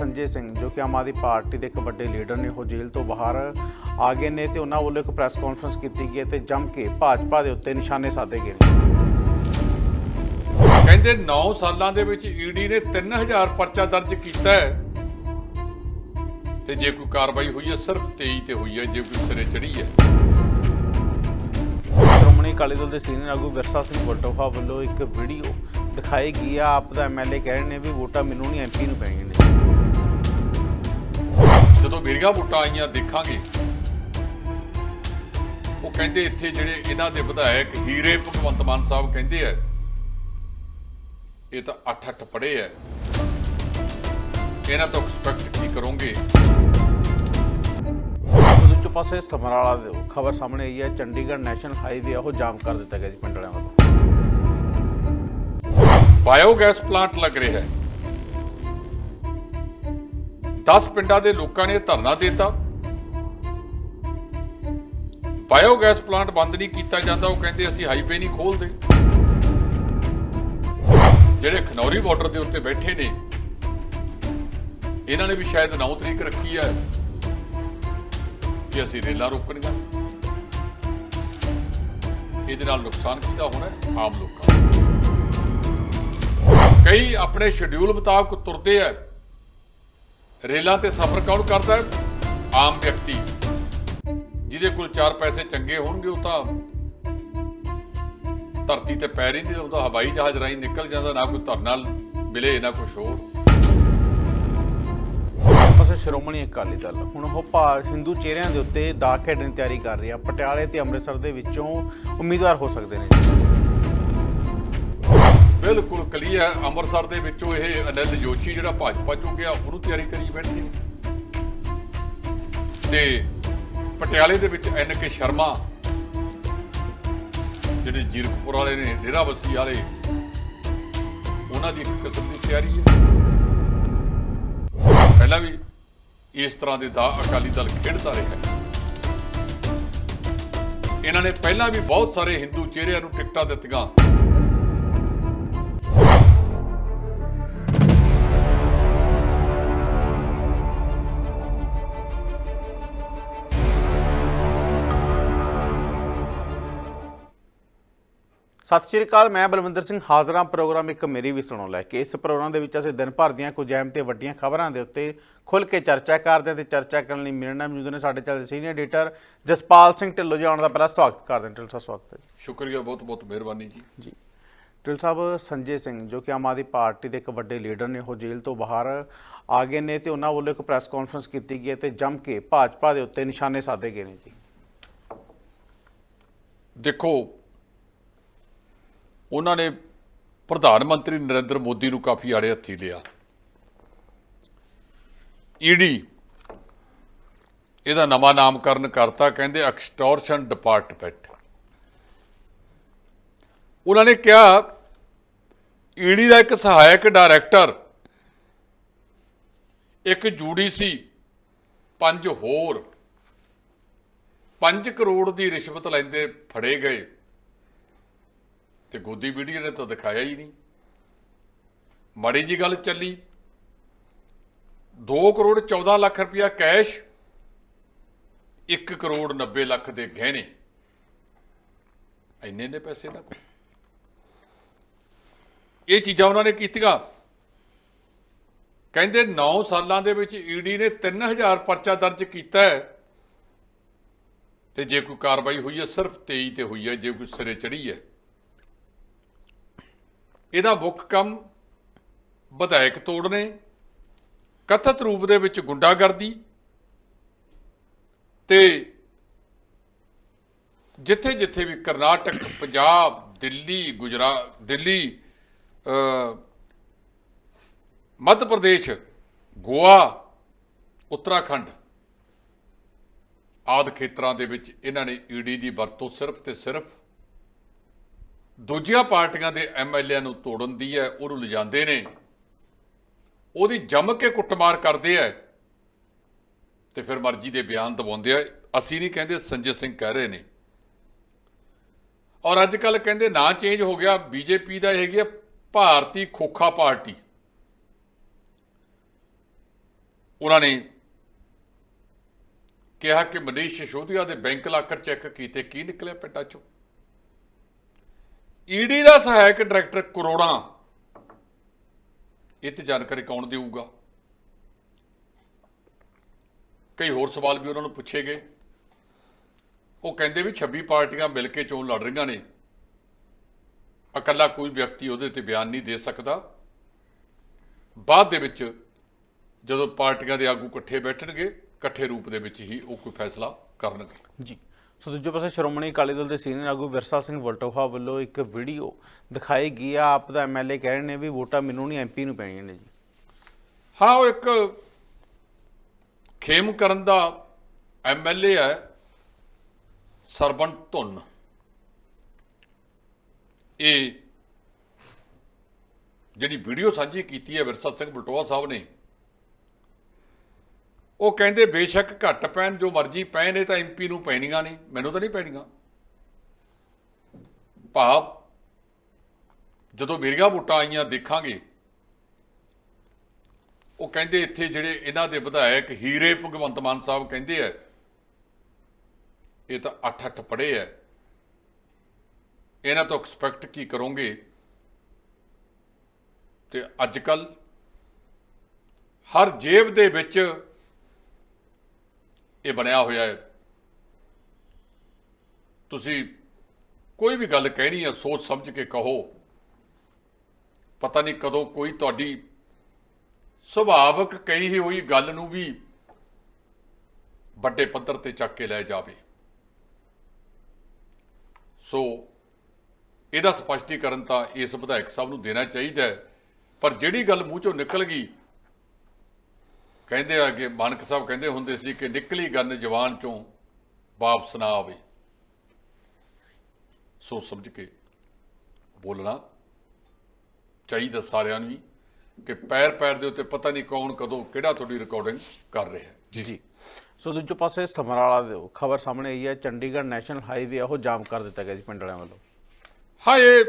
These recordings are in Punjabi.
ਸੰਜੇ ਸਿੰਘ ਜੋ ਕਿ ਆਮ ਆਦਮੀ ਪਾਰਟੀ ਦੇ ਇੱਕ ਵੱਡੇ ਲੀਡਰ ਨੇ ਉਹ ਜੇਲ੍ਹ ਤੋਂ ਬਾਹਰ ਆ ਗਏ ਨੇ ਤੇ ਉਹਨਾਂ ਵੱਲੋਂ ਇੱਕ ਪ੍ਰੈਸ ਕਾਨਫਰੰਸ ਕੀਤੀ ਗਈ ਤੇ ਜੰਮ ਕੇ ਭਾਜਪਾ ਦੇ ਉੱਤੇ ਨਿਸ਼ਾਨੇ ਸਾਧੇ ਗਏ ਕਹਿੰਦੇ 9 ਸਾਲਾਂ ਦੇ ਵਿੱਚ ਈਡੀ ਨੇ 3000 ਪਰਚਾ ਦਰਜ ਕੀਤਾ ਹੈ। ਤੇ ਜੇ ਕੋਈ ਕਾਰਵਾਈ ਹੋਈ ਹੈ ਸਿਰਫ 23 ਤੇ ਹੋਈ ਹੈ ਜੇ ਕੋਈ ਸਿਰੇ ਚੜੀ ਹੈ। ਸ਼੍ਰੋਮਣੀ ਅਕਾਲੀ ਦਲ ਦੇ ਸੀਨੀਅਰ ਆਗੂ ਵਿਰਸਾ ਸਿੰਘ ਵਲਟੋਹਾ ਵੱਲੋਂ ਇੱਕ ਵੀਡੀਓ ਦਿਖਾਈ ਗਈ ਆ ਆਪ ਦਾ ਐਮਐਲਏ ਕਹਿ ਰਹੇ ਨੇ ਵੀ ਵੋਟਾਂ ਮੈਨੂੰ ਨਹੀਂ ਐਮਪੀ ਨੂੰ ਪੈਣਗੀਆਂ ਜਦੋਂ ਮੇਰੀਆਂ ਵੋਟਾਂ ਆਈਆਂ ਦੇਖਾਂਗੇ। ਉਹ ਕਹਿੰਦੇ ਇੱਥੇ ਜਿਹੜੇ ਇਹਨਾਂ ਦੇ ਵਿਧਾਇਕ ਹੀਰੇ ਭਗਵੰਤ ਮਾਨ ਸਾਹਿਬ ਕਹਿੰਦੇ ਆ ਇਹ ਤਾਂ 8-8 ਪੜ੍ਹੇ ਆ। ਇਹਨਾਂ ਤੋਂ ਐਕਸਪੈਕਟ ਕੀ ਕਰੋਗੇ? ਦੂਜੇ ਪਾਸੇ ਸਮਰਾਲਾ ਦੇ ਖਬਰ ਸਾਹਮਣੇ ਆਈ ਹੈ ਚੰਡੀਗੜ੍ਹ ਨੈਸ਼ਨਲ ਹਾਈਵੇ ਉਹ ਜਾਮ ਕਰ ਦਿੱਤਾ ਗਿਆ ਜੀ ਪਿੰਡ ਵੱਲੋਂ। ਬਾਇਓਗੈਸ ਪਲਾਂਟ ਲੱਗ ਰਿਹਾ ਹੈ। 10 ਪਿੰਡਾਂ ਦੇ ਲੋਕਾਂ ਨੇ ਧਰਨਾ ਦਿੱਤਾ। ਬਾਇਓਗੈਸ ਪਲਾਂਟ ਬੰਦ ਨਹੀਂ ਕੀਤਾ ਜਾਂਦਾ, ਉਹ ਕਹਿੰਦੇ ਅਸੀਂ ਹਾਈਵੇ ਨਹੀਂ ਖੋਲਦੇ ਜਿਹੜੇ ਖਨੌਰੀ ਬਾਰਡਰ ਦੇ ਉੱਤੇ ਬੈਠੇ ਨੇ, ਇਹਨਾਂ ਨੇ ਵੀ ਸ਼ਾਇਦ 9 ਤਰੀਕ ਰੱਖੀ ਹੈ ਕਿ ਅਸੀਂ ਰੇਲਾਂ ਰੋਕਣੀਆਂ। ਇਹਦੇ ਨਾਲ ਨੁਕਸਾਨ ਕਿਹਦਾ ਹੋਣਾ ਆਮ ਲੋਕਾਂ ਕਈ ਆਪਣੇ ਸ਼ਡਿਊਲ ਮੁਤਾਬਕ ਤੁਰਦੇ ਆ। ਰੇਲਾਂ ਤੇ ਸਫ਼ਰ ਕੌਣ ਕਰਦਾ ਹੈ? ਆਮ ਵਿਅਕਤੀ। ਜਿਹਦੇ ਕੋਲ ਚਾਰ ਪੈਸੇ ਚੰਗੇ ਹੋਣਗੇ, ਉਹ ਤਾਂ ਧਰਤੀ ਤੇ ਪੈਰ ਹੀ ਨਹੀਂ ਲਾਉਂਦਾ ਹਵਾਈ ਜਹਾਜ਼ ਰਾਹੀਂ ਨਿਕਲ ਜਾਂਦਾ, ਨਾ ਕੋਈ ਧਰਨਾ ਮਿਲੇ, ਨਾ ਕੁਛ ਹੋਰ। ਪਾਸੇ ਸ਼੍ਰੋਮਣੀ ਅਕਾਲੀ ਦਲ। ਹੁਣ ਉਹ ਭਾ ਹਿੰਦੂ ਚਿਹਰਿਆਂ ਦੇ ਉੱਤੇ ਦਾਗ ਖੇਡਣ ਦੀ ਤਿਆਰੀ ਕਰ ਰਹੀ। ਆ ਪਟਿਆਲੇ ਤੇ ਅੰਮ੍ਰਿਤਸਰ ਦੇ ਵਿੱਚੋਂ ਉਮੀਦਵਾਰ ਹੋ ਸਕਦੇ ਨੇ। ਬਿਲਕੁਲ ਕਲੀਅਰ ਅੰਮ੍ਰਿਤਸਰ ਦੇ ਵਿੱਚੋਂ ਇਹ ਅਨਿਲ ਜੋਸ਼ੀ ਜਿਹੜਾ ਭਾਜਪਾ ਚੋਂ ਗਿਆ, ਉਹਨੂੰ ਤਿਆਰੀ ਕਰੀ ਬੈਠੇ ਨੇ ਤੇ ਪਟਿਆਲੇ ਦੇ ਵਿੱਚ ਐਨ ਕੇ ਸ਼ਰਮਾ, ਜਿਹੜੇ ਜੀਰਕਪੁਰ ਵਾਲੇ ਨੇ, ਡੇਰਾਬੱਸੀ ਵਾਲੇ, ਉਹਨਾਂ ਦੀ ਇੱਕ ਕਿਸਮ ਦੀ ਤਿਆਰੀ ਹੈ। ਪਹਿਲਾਂ ਵੀ ਇਸ ਤਰ੍ਹਾਂ ਦੇ ਦਾ ਅਕਾਲੀ ਦਲ ਖੇਡਦਾ ਰਿਹਾ। ਇਹਨਾਂ ਨੇ ਪਹਿਲਾਂ ਵੀ ਬਹੁਤ ਸਾਰੇ ਹਿੰਦੂ ਚਿਹਰਿਆਂ ਨੂੰ ਟਿਕਟਾਂ ਦਿੱਤੀਆਂ। ਸਤਿ ਸ਼੍ਰੀ ਅਕਾਲ ਮੈਂ ਬਲਵਿੰਦਰ ਸਿੰਘ ਹਾਜ਼ਰਾਂ ਪ੍ਰੋਗਰਾਮ ਇੱਕ ਮੇਰੀ ਵੀ ਸੁਣੋ ਲੈ ਕੇ। ਇਸ ਪ੍ਰੋਗਰਾਮ ਦੇ ਵਿੱਚ ਅਸੀਂ ਦਿਨ ਭਰ ਦੀਆਂ ਕੁਝ ਅਹਿਮ ਤੇ ਵੱਡੀਆਂ ਖਬਰਾਂ ਦੇ ਉੱਤੇ ਖੁੱਲ ਕੇ ਚਰਚਾ ਕਰਦੇ ਹਾਂ ਤੇ ਚਰਚਾ ਕਰਨ ਲਈ ਮੇਰੇ ਨਾਲ ਮੌਜੂਦ ਨੇ ਸਾਡੇ ਚੱਲਦੇ ਸੀਨੀਅਰ ਐਡੀਟਰ ਜਸਪਾਲ ਸਿੰਘ ਢਿੱਲੋਂ ਜੀ। ਆਉਣ ਦਾ ਪਹਿਲਾ ਸਵਾਗਤ ਕਰਦੇ ਹਾਂ। ਢਿੱਲੋਂ ਸਾਹਿਬ ਸਵਾਗਤ ਹੈ ਜੀ। ਸ਼ੁਕਰੀਆ ਬਹੁਤ ਬਹੁਤ ਮਿਹਰਬਾਨੀ ਜੀ। ਜੀ। ਢਿੱਲ ਸਾਹਿਬ ਸੰਜੇ ਸਿੰਘ ਜੋ ਕਿ ਆਮ ਆਦਮੀ ਪਾਰਟੀ ਦੇ ਇੱਕ ਵੱਡੇ ਲੀਡਰ ਨੇ ਉਹ ਜੇਲ੍ਹ ਤੋਂ ਬਾਹਰ ਆ ਗਏ ਨੇ ਤੇ ਉਹਨਾਂ ਵੱਲੋਂ ਇੱਕ ਪ੍ਰੈਸ ਕਾਨਫਰੰਸ ਕੀਤੀ ਗਈ ਹੈ ਤੇ ਜੰਮ ਕੇ ਭਾਜਪਾ ਦੇ ਉੱਤੇ ਨਿਸ਼ਾਨੇ ਸਾਧੇ ਗਏ ਨੇ ਜੀ। ਦੇਖੋ ਉਹਨਾਂ ਨੇ ਪ੍ਰਧਾਨ ਮੰਤਰੀ ਨਰਿੰਦਰ ਮੋਦੀ ਨੂੰ ਕਾਫੀ ਆੜੇ ਹੱਥੀ ਲਿਆ। ਈਡੀ ਇਹਦਾ ਨਵਾਂ ਨਾਮਕਰਨ ਕਰਤਾ, ਕਹਿੰਦੇ ਐਕਸਟੋਰਸ਼ਨ ਡਿਪਾਰਟਮੈਂਟ ਉਹਨਾਂ ਨੇ ਕਿਹਾ, ਈਡੀ ਦਾ ਇੱਕ ਸਹਾਇਕ ਡਾਇਰੈਕਟਰ ਇੱਕ ਜੂੜੀ ਸੀ, ਪੰਜ ਹੋਰ 5 ਕਰੋੜ ਦੀ ਰਿਸ਼ਵਤ ਲੈਂਦੇ ਫੜੇ ਗਏ। ਤੇ ਗੋਦੀ ਵੀਡੀਓ ਨੇ ਤਾਂ ਦਿਖਾਇਆ ਹੀ ਨਹੀਂ। ਮਾੜੀ ਜੀ ਗੱਲ ਚੱਲੀ। 2 ਕਰੋੜ 14 ਲੱਖ ਰੁਪਇਆ ਕੈਸ਼ 1 ਕਰੋੜ 90 ਲੱਖ ਦੇ ਗਹਿਣੇ। ਇੰਨੇ ਨੇ ਪੈਸੇ ਨਾ ਇਹ ਚੀਜ਼ਾਂ ਉਹਨਾਂ ਨੇ ਕੀਤੀਆਂ। ਕਹਿੰਦੇ 9 ਸਾਲਾਂ ਦੇ ਵਿੱਚ ਈਡੀ ਨੇ 3000 ਪਰਚਾ ਦਰਜ ਕੀਤਾ ਹੈ। ਤੇ ਜੇ ਕੋਈ ਕਾਰਵਾਈ ਹੋਈ ਹੈ, ਸਿਰਫ 23 ਤੇ ਹੋਈ ਹੈ, ਜੇ ਕੋਈ ਸਿਰੇ ਚੜੀ ਹੈ। ਇਹਦਾ ਮੁੱਖ ਕੰਮ ਵਿਧਾਇਕ ਤੋੜਨੇ, ਕਥਿਤ ਰੂਪ ਦੇ ਵਿੱਚ ਗੁੰਡਾਗਰਦੀ ਤੇ ਜਿੱਥੇ ਜਿੱਥੇ ਵੀ ਕਰਨਾਟਕ, ਪੰਜਾਬ, ਦਿੱਲੀ ਗੁਜਰਾਤ ਦਿੱਲੀ ਮੱਧ ਪ੍ਰਦੇਸ਼, ਗੋਆ, ਉੱਤਰਾਖੰਡ ਆਦ ਖੇਤਰਾਂ ਦੇ ਵਿੱਚ ਇਹਨਾਂ ਨੇ ਈਡੀ ਦੀ ਵਰਤੋਂ ਸਿਰਫ ਤੇ ਸਿਰਫ ਦੂਜੀਆਂ ਪਾਰਟੀਆਂ ਦੇ ਐਮਐਲਏ ਨੂੰ ਤੋੜਨ ਦੀ ਹੈ ਉਹਨੂੰ ਲਿਜਾਂਦੇ ਨੇ। ਉਹਦੀ ਜੰਮ ਕੇ ਕੁੱਟਮਾਰ ਕਰਦੇ ਆ ਤੇ ਫਿਰ ਮਰਜ਼ੀ ਦੇ ਬਿਆਨ ਦਵਾਉਂਦੇ ਆ। ਅਸੀਂ ਨਹੀਂ ਕਹਿੰਦੇ ਸੰਜੇ ਸਿੰਘ ਕਹਿ ਰਹੇ ਨੇ। ਔਰ ਅੱਜ ਕੱਲ ਕਹਿੰਦੇ ਨਾਂ ਚੇਂਜ ਹੋ ਗਿਆ ਬੀਜੇਪੀ ਦਾ ਇਹ ਹੈਗੀ ਆ ਭਾਰਤੀ ਖੋਖਾ ਪਾਰਟੀ। ਉਹਨਾਂ ਨੇ ਕਿਹਾ ਕਿ ਮਨੀਸ਼ ਸਿਸੋਦੀਆ ਦੇ ਬੈਂਕ ਲਾਕਰ ਚੈੱਕ ਕੀਤੇ, ਕੀ ਨਿਕਲਿਆ ਪਿੰਡਾਂ ਚੋਂ? ਈਡੀ ਦਾ ਸਹਾਇਕ ਡਾਇਰੈਕਟਰ ਕਰੋੜਾਂ। ਇਹ ਤੇ ਜਾਣਕਾਰੀ ਕੌਣ ਦੇਊਗਾ? ਕਈ ਹੋਰ ਸਵਾਲ ਵੀ ਉਹਨਾਂ ਨੂੰ ਪੁੱਛੇ ਗਏ। ਉਹ ਕਹਿੰਦੇ ਵੀ 26 ਪਾਰਟੀਆਂ ਮਿਲ ਕੇ ਚੋਣ ਲੜ ਰਹੀਆਂ ਨੇ। ਇਕੱਲਾ ਕੋਈ ਵਿਅਕਤੀ ਉਹਦੇ ਤੇ ਬਿਆਨ ਨਹੀਂ ਦੇ ਸਕਦਾ। ਬਾਅਦ ਦੇ ਵਿੱਚ ਜਦੋਂ ਪਾਰਟੀਆਂ ਦੇ ਆਗੂ ਇਕੱਠੇ ਬੈਠਣਗੇ, ਇਕੱਠੇ ਰੂਪ ਦੇ ਵਿੱਚ ਹੀ ਉਹ ਕੋਈ ਫੈਸਲਾ ਕਰਨਗੇ। ਜੀ। ਸੋ ਦੂਜੇ ਪਾਸੇ ਸ਼੍ਰੋਮਣੀ ਅਕਾਲੀ ਦਲ ਦੇ ਸੀਨੀਅਰ ਆਗੂ ਵਿਰਸਾ ਸਿੰਘ ਵਲਟੋਹਾ ਵੱਲੋਂ ਇੱਕ ਵੀਡੀਓ ਦਿਖਾਈ ਗਈ ਆ। ਆਪ ਦਾ ਐਮਐਲਏ ਕਹਿ ਰਹੇ ਨੇ ਵੀ ਵੋਟਾਂ ਮੈਨੂੰ ਨਹੀਂ ਐਮਪੀ ਨੂੰ ਪੈਣੀਆਂ ਨੇ ਜੀ। ਹਾਂ, ਉਹ ਇੱਕ ਖੇਮ ਕਰਨ ਦਾ ਐਮਐਲਏ ਹੈ ਸਰਬਨ ਧੁੰਨ। ਇਹ ਜਿਹੜੀ ਵੀਡੀਓ ਸਾਂਝੀ ਕੀਤੀ ਹੈ ਵਿਰਸਾ ਸਿੰਘ ਬਲਟੋਆ ਸਾਹਿਬ ਨੇ ਉਹ ਕਹਿੰਦੇ ਬੇਸ਼ੱਕ ਘੱਟ ਪੈਣ, ਜੋ ਮਰਜ਼ੀ ਪੈਣ, ਇਹ ਤਾਂ ਐਮਪੀ ਨੂੰ ਪੈਣੀਆਂ ਨੇ। ਮੈਨੂੰ ਤਾਂ ਨਹੀਂ ਪੈਣੀਆਂ। ਭਾਵ ਜਦੋਂ ਮੇਰੀਆਂ ਵੋਟਾਂ ਆਈਆਂ, ਦੇਖਾਂਗੇ। ਉਹ ਕਹਿੰਦੇ ਇੱਥੇ ਜਿਹੜੇ ਇਹਨਾਂ ਦੇ ਵਿਧਾਇਕ ਹੀਰੇ ਭਗਵੰਤ ਮਾਨ ਸਾਹਿਬ ਕਹਿੰਦੇ ਆ, ਇਹ ਤਾਂ ਅੱਠ ਅੱਠ ਪੜ੍ਹੇ ਆ। ਇਹਨਾਂ ਤੋਂ ਐਕਸਪੈਕਟ ਕੀ ਕਰੋਗੇ? ਤੇ ਅੱਜ ਕੱਲ ਹਰ ਜੇਬ ਦੇ ਵਿੱਚ ਇਹ ਬਣਿਆ ਹੋਇਆ ਹੈ। ਤੁਸੀਂ ਕੋਈ ਵੀ ਗੱਲ ਕਹਿਣੀ ਹੈ, ਸੋਚ ਸਮਝ ਕੇ ਕਹੋ। ਪਤਾ ਨਹੀਂ ਕਦੋਂ ਕੋਈ ਤੁਹਾਡੀ ਸੁਭਾਵਿਕ ਕਹੀ ਹੀ ਹੋਈ ਗੱਲ ਨੂੰ ਵੀ ਵੱਡੇ ਪੱਧਰ ਤੇ ਚੱਕ ਕੇ ਲੈ ਜਾਵੇ। ਸੋ ਇਹਦਾ ਸਪਸ਼ਟੀਕਰਨ ਤਾਂ ਇਸ ਵਿਧਾਇਕ ਸਾਹਿਬ ਨੂੰ ਦੇਣਾ ਚਾਹੀਦਾ ਹੈ। ਪਰ ਜਿਹੜੀ ਗੱਲ ਮੂੰਹ ਚੋਂ ਨਿਕਲ ਗਈ ਕਹਿੰਦੇ ਆ ਕਿ ਮਾਨਕ ਸਾਹਿਬ ਕਹਿੰਦੇ ਹੁੰਦੇ ਸੀ ਕਿ ਨਿਕਲੀ ਗੱਲ ਜ਼ਬਾਨ ਚੋਂ ਵਾਪਸ ਨਾ ਆਵੇ। ਸੋਚ ਸਮਝ ਕੇ ਬੋਲਣਾ ਚਾਹੀਦਾ ਸਾਰਿਆਂ ਨੂੰ ਕਿ ਪੈਰ ਪੈਰ ਦੇ ਉੱਤੇ ਪਤਾ ਨਹੀਂ ਕੌਣ ਕਦੋਂ ਕਿਹੜਾ ਤੁਹਾਡੀ ਰਿਕਾਰਡਿੰਗ ਕਰ ਰਿਹਾ ਹੈ। ਜੀ ਸੋ ਦੂਜੇ ਪਾਸੇ ਸਮਰਾਲਾ ਦੇ ਖਬਰ ਸਾਹਮਣੇ ਆਈ ਹੈ ਚੰਡੀਗੜ੍ਹ ਨੈਸ਼ਨਲ ਹਾਈਵੇ ਉਹ ਜਾਮ ਕਰ ਦਿੱਤਾ ਗਿਆ ਜੀ ਪਿੰਡ ਵਾਲਿਆਂ ਵੱਲੋਂ। ਹਾਂ ਇਹ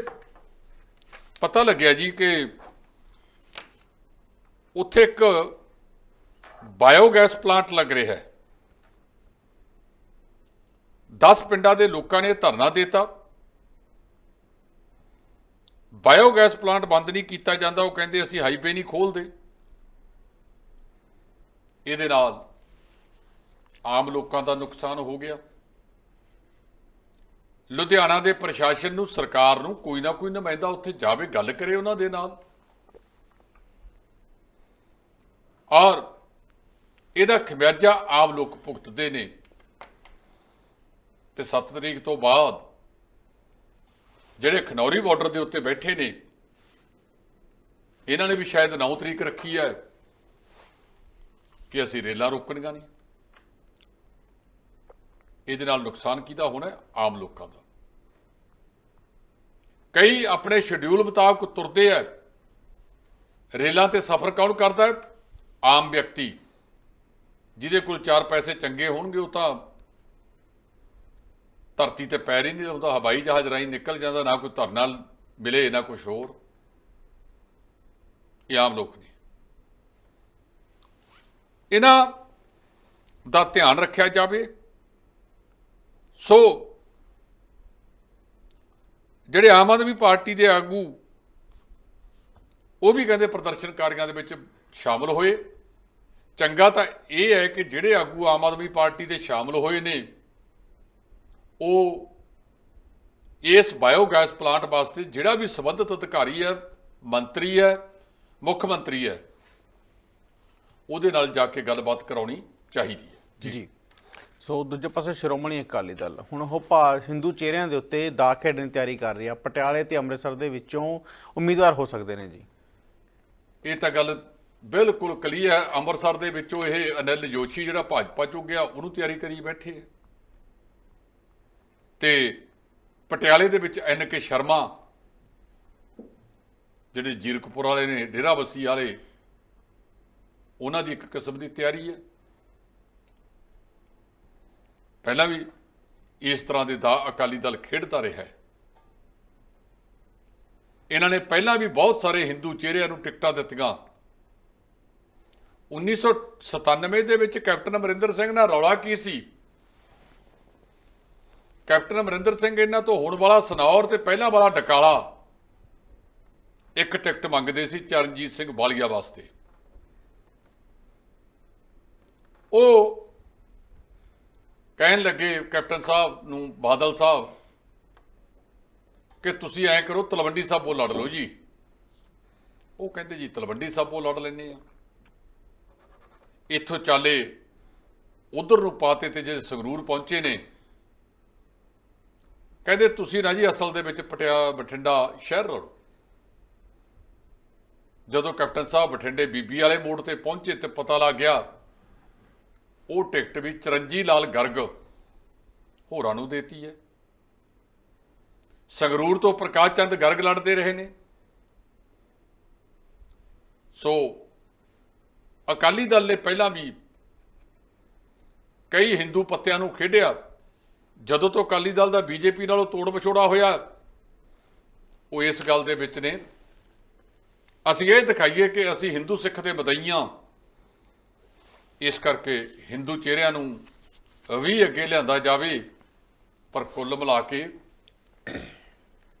ਪਤਾ ਲੱਗਿਆ ਜੀ ਕਿ ਉੱਥੇ ਇੱਕ ਬਾਇਓਗੈਸ ਪਲਾਂਟ ਲੱਗ ਰਿਹਾ ਹੈ। 10 ਪਿੰਡਾਂ ਦੇ ਲੋਕਾਂ ਨੇ ਧਰਨਾ ਦਿੱਤਾ। ਬਾਇਓਗੈਸ ਪਲਾਂਟ ਬੰਦ ਨਹੀਂ ਕੀਤਾ ਜਾਂਦਾ, ਉਹ ਕਹਿੰਦੇ ਅਸੀਂ ਹਾਈਵੇ ਨਹੀਂ ਖੋਲਦੇ ਇਹਦੇ ਨਾਲ ਆਮ ਲੋਕਾਂ ਦਾ ਨੁਕਸਾਨ ਹੋ ਗਿਆ। ਲੁਧਿਆਣਾ ਦੇ ਪ੍ਰਸ਼ਾਸਨ ਨੂੰ, ਸਰਕਾਰ ਨੂੰ ਕੋਈ ਨਾ ਕੋਈ ਨੁਮਾਇੰਦਾ ਉੱਥੇ ਜਾਵੇ, ਗੱਲ ਕਰੇ ਉਹਨਾਂ ਦੇ ਨਾਲ। ਔਰ ਇਹਦਾ ਖਮਿਆਜਾ ਆਮ ਲੋਕ ਭੁਗਤਦੇ ਨੇ। ਤੇ 7 ਤਰੀਕ ਤੋਂ ਬਾਅਦ ਜਿਹੜੇ ਖਨੌਰੀ ਬਾਰਡਰ ਦੇ ਉੱਤੇ ਬੈਠੇ ਨੇ, ਇਹਨਾਂ ਨੇ ਵੀ ਸ਼ਾਇਦ 9 ਤਰੀਕ ਰੱਖੀ ਹੈ ਕਿ ਅਸੀਂ ਰੇਲਾਂ ਰੋਕਣੀਆਂ ਨਹੀਂ ਇਹਦੇ ਨਾਲ ਨੁਕਸਾਨ ਕਿਹਦਾ ਹੋਣਾ ਆਮ ਲੋਕਾਂ ਦਾ। ਕਈ ਆਪਣੇ ਸ਼ਡਿਊਲ ਮੁਤਾਬਕ ਤੁਰਦੇ ਆ ਰੇਲਾਂ ਤੇ ਸਫ਼ਰ ਕੌਣ ਕਰਦਾ ਆਮ ਵਿਅਕਤੀ। ਜਿਹਦੇ ਕੋਲ ਚਾਰ ਪੈਸੇ ਚੰਗੇ ਹੋਣਗੇ, ਉਹ ਤਾਂ ਧਰਤੀ ਤੇ ਪੈਰ ਹੀ ਨਹੀਂ ਲਾਉਂਦਾ ਹਵਾਈ ਜਹਾਜ਼ ਰਾਹੀਂ ਨਿਕਲ ਜਾਂਦਾ, ਨਾ ਕੋਈ ਧਰਨਾ ਮਿਲੇ, ਨਾ ਕੁਝ ਹੋਰ। ਇਹ ਆਮ ਲੋਕ ਨੇ। ਇਹਨਾਂ ਦਾ ਧਿਆਨ ਰੱਖਿਆ ਜਾਵੇ। ਸੋ ਜਿਹੜੇ ਆਮ ਆਦਮੀ ਪਾਰਟੀ ਦੇ ਆਗੂ, ਉਹ ਵੀ ਕਹਿੰਦੇ ਪ੍ਰਦਰਸ਼ਨਕਾਰੀਆਂ ਦੇ ਵਿੱਚ ਸ਼ਾਮਲ ਹੋਏ। ਚੰਗਾ ਤਾਂ ਇਹ ਹੈ ਕਿ ਜਿਹੜੇ ਆਗੂ ਆਮ ਆਦਮੀ ਪਾਰਟੀ ਦੇ ਸ਼ਾਮਲ ਹੋਏ ਨੇ ਉਹ ਇਸ ਬਾਇਓਗੈਸ ਪਲਾਂਟ ਵਾਸਤੇ ਜਿਹੜਾ ਵੀ ਸੰਬੰਧਿਤ ਅਧਿਕਾਰੀ ਹੈ ਮੰਤਰੀ ਹੈ ਮੁੱਖ ਮੰਤਰੀ ਹੈ ਉਹਦੇ ਨਾਲ ਜਾ ਕੇ ਗੱਲਬਾਤ ਕਰਾਉਣੀ ਚਾਹੀਦੀ ਹੈ। ਜੀ। ਸੋ ਦੂਜੇ ਪਾਸੇ ਸ਼੍ਰੋਮਣੀ ਅਕਾਲੀ ਦਲ ਹੁਣ ਉਹ ਭਾ ਹਿੰਦੂ ਚਿਹਰਿਆਂ ਦੇ ਉੱਤੇ ਦਾਅ ਖੇਡਣ ਦੀ ਤਿਆਰੀ ਕਰ ਰਹੀ ਆ ਪਟਿਆਲੇ ਤੇ ਅੰਮ੍ਰਿਤਸਰ ਦੇ ਵਿੱਚੋਂ ਉਮੀਦਵਾਰ ਹੋ ਸਕਦੇ ਨੇ ਜੀ। ਇਹ ਤਾਂ ਗੱਲ ਬਿਲਕੁਲ ਕਲੀਅਰ ਅੰਮ੍ਰਿਤਸਰ ਦੇ ਵਿੱਚੋਂ ਇਹ ਅਨਿਲ ਜੋਸ਼ੀ ਜਿਹੜਾ ਭਾਜਪਾ ਚੋਂ ਗਿਆ, ਉਹਨੂੰ ਤਿਆਰੀ ਕਰੀ ਬੈਠੇ ਹੈ ਤੇ ਪਟਿਆਲੇ ਦੇ ਵਿੱਚ ਐਨ ਕੇ ਸ਼ਰਮਾ, ਜਿਹੜੇ ਜੀਰਕਪੁਰ ਵਾਲੇ ਨੇ, ਡੇਰਾ ਬੱਸੀ ਵਾਲੇ, ਉਹਨਾਂ ਦੀ ਇੱਕ ਕਿਸਮ ਦੀ ਤਿਆਰੀ ਹੈ। ਪਹਿਲਾਂ ਵੀ ਇਸ ਤਰ੍ਹਾਂ ਦੇ ਦਾ ਅਕਾਲੀ ਦਲ ਖੇਡਦਾ ਰਿਹਾ ਹੈ। ਇਹਨਾਂ ਨੇ ਪਹਿਲਾਂ ਵੀ ਬਹੁਤ ਸਾਰੇ ਹਿੰਦੂ ਚਿਹਰਿਆਂ ਨੂੰ ਟਿਕਟਾਂ ਦਿੱਤੀਆਂ। 1997 ਦੇ ਵਿੱਚ ਕੈਪਟਨ ਅਮਰਿੰਦਰ ਸਿੰਘ ਨਾਲ ਰੌਲਾ ਕੀ ਸੀ? ਕੈਪਟਨ ਅਮਰਿੰਦਰ ਸਿੰਘ ਇਹਨਾਂ ਤੋਂ ਹੁਣ ਵਾਲਾ ਸਨੌਰ ਤੇ ਪਹਿਲਾਂ ਵਾਲਾ ਡਕਾਲਾ। ਇੱਕ ਟਿਕਟ ਮੰਗਦੇ ਸੀ ਚਰਨਜੀਤ ਸਿੰਘ ਵਾਲੀਆ ਵਾਸਤੇ। ਉਹ ਕਹਿਣ ਲੱਗੇ ਕੈਪਟਨ ਸਾਹਿਬ ਨੂੰ, ਬਾਦਲ ਸਾਹਿਬ, ਕਿ ਤੁਸੀਂ ਐਂ ਕਰੋ ਤਲਵੰਡੀ ਸਾਬੋ ਲੜ ਲਓ ਜੀ। ਉਹ ਕਹਿੰਦੇ ਜੀ, ਤਲਵੰਡੀ ਸਾਬੋ ਲੜ ਲੈਨੇ ਆ। ਇੱਥੋਂ ਚਾਲੇ ਉਧਰ ਨੂੰ ਪਾਤੇ ਤੇ ਜੇ ਸੰਗਰੂਰ ਪਹੁੰਚੇ ਨੇ। ਕਹਿੰਦੇ, ਤੁਸੀਂ ਨਾ ਜੀ ਅਸਲ ਦੇ ਵਿੱਚ ਪਟਿਆ ਬਠਿੰਡਾ ਸ਼ਹਿਰ ਲੜੋ ਜਦੋਂ ਕੈਪਟਨ ਸਾਹਿਬ ਬਠਿੰਡੇ ਬੀਬੀ ਵਾਲੇ ਮੋੜ ਤੇ ਪਹੁੰਚੇ ਤੇ ਪਤਾ ਲੱਗ ਗਿਆ, ਉਹ ਟਿਕਟ ਵੀ ਚਰੰਜੀ ਲਾਲ ਗਰਗ ਹੋਰਾਂ ਨੂੰ ਦੇਤੀ ਹੈ। ਸੰਗਰੂਰ ਤੋਂ ਪ੍ਰਕਾਸ਼ ਚੰਦ ਗਰਗ ਲੜਦੇ ਰਹੇ ਨੇ। ਸੋ ਅਕਾਲੀ ਦਲ ਨੇ ਪਹਿਲਾਂ ਵੀ ਕਈ ਹਿੰਦੂ ਪੱਤਿਆਂ ਨੂੰ ਖੇਡਿਆ। ਜਦੋਂ ਤੋਂ ਅਕਾਲੀ ਦਲ ਦਾ ਬੀਜੇਪੀ ਨਾਲੋਂ ਤੋੜ ਵਿਛੋੜਾ ਹੋਇਆ, ਉਹ ਇਸ ਗੱਲ ਦੇ ਵਿੱਚ ਨੇ। ਅਸੀਂ ਇਹ ਦਿਖਾਈਏ ਕਿ ਅਸੀਂ ਹਿੰਦੂ ਸਿੱਖ ਦੇ ਮਦਈਆਂ। ਇਸ ਕਰਕੇ ਹਿੰਦੂ ਚਿਹਰਿਆਂ ਨੂੰ ਵੀ ਅੱਗੇ ਲਿਆਂਦਾ ਜਾਵੇ, ਪਰ ਕੁੱਲ ਮਿਲਾ ਕੇ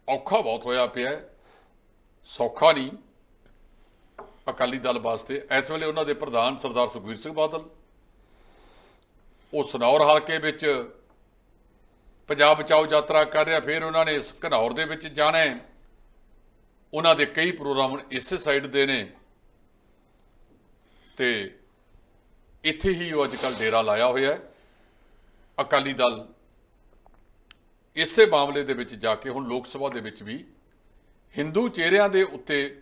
ਔਖਾ ਬਹੁਤ ਹੋਇਆ ਪਿਆ ਸੌਖਾ ਨਹੀਂ। ਅਕਾਲੀ ਦਲ ਵਾਸਤੇ, ਇਸ ਵੇਲੇ ਉਹਨਾਂ ਦੇ ਪ੍ਰਧਾਨ ਸਰਦਾਰ ਸੁਖਬੀਰ ਸਿੰਘ ਬਾਦਲ, ਉਹ ਸਨੌਰ ਹਲਕੇ ਵਿੱਚ ਪੰਜਾਬ ਬਚਾਓ ਯਾਤਰਾ ਕਰ ਰਿਹਾ, ਫਿਰ ਉਹਨਾਂ ਨੇ ਘਨੌਰ ਦੇ ਵਿੱਚ ਜਾਣਾ ਉਹਨਾਂ ਦੇ ਕਈ ਪ੍ਰੋਗਰਾਮ ਇਸੇ ਸਾਈਡ ਦੇ ਨੇ। ਤੇ ਇੱਥੇ ਹੀ ਉਹ ਅੱਜ ਕੱਲ ਡੇਰਾ ਲਾਇਆ ਹੋਇਆ ਹੈ। ਅਕਾਲੀ ਦਲ ਇਸੇ ਮਾਮਲੇ ਦੇ ਵਿੱਚ ਜਾ ਕੇ ਹੁਣ ਲੋਕ ਸਭਾ ਦੇ ਵਿੱਚ ਵੀ ਹਿੰਦੂ ਚਿਹਰਿਆਂ ਦੇ ਉੱਤੇ